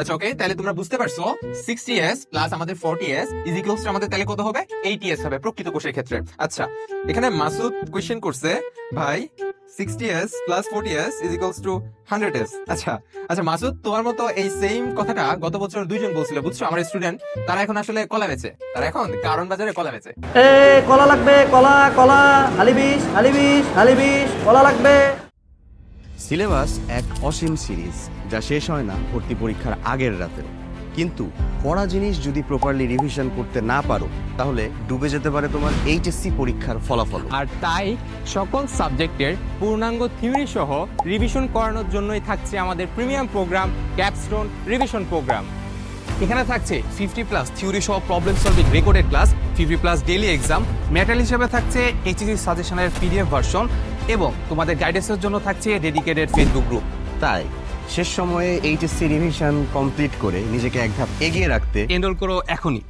আচ্ছা ওকে তাহলে তোমরা বুঝতে পারছ সিক্সটি এস প্লাস আমাদের forty S is equals to আমাদের তাহলে কত হবে? এইটি এস হবে প্রকৃত কোষের ক্ষেত্রে। আচ্ছা এখানে মাসুদ করছে, ভাই sixty S plus forty S is equals to hundred S আচ্ছা আচ্ছা মাসুদ, তোমার মতো এই সেম কথাটা গত বছর দুইজন বলছিল, বুঝছ? আমার স্টুডেন্ট তারা এখন আসলে কলা বেচে। তারা এখন কারণ বাজারে কলা বেচে। এ, কলা লাগবে, কলা কলা হালিবিস হালিবিস হালিবিস কলা লাগবে। সিলেবাস এক অসীম সিরিজ, যা শেষ হয় না ভর্তি পরীক্ষার আগের রাতে। কিন্তু পড়া জিনিস যদি প্রপারলি রিভিশন করতে না পারো, তাহলে ডুবে যেতে পারে তোমার এইচএসসি পরীক্ষার ফলাফল। আর তাই সকল সাবজেক্টের পূর্ণাঙ্গ থিওরি সহ রিভিশন করানোর জন্যই থাকছে আমাদের premium program capstone revision program এখানে থাকছে ফিফটি প্লাস থিওরি সহ problem solving recorded class fifty plus daily exam metal হিসেবে থাকছে এইচএসি সাজেশনের পিডিএফ ভার্সন এবং তোমাদের গাইডেন্সের জন্য থাকছে ডেডিকেটেড ফেসবুক গ্রুপ তাই শেষ সময়ে এইচএসসি রিভিশন কমপ্লিট করে নিজেকে এক ধাপ এগিয়ে রাখতে এনরোল করো এখনই।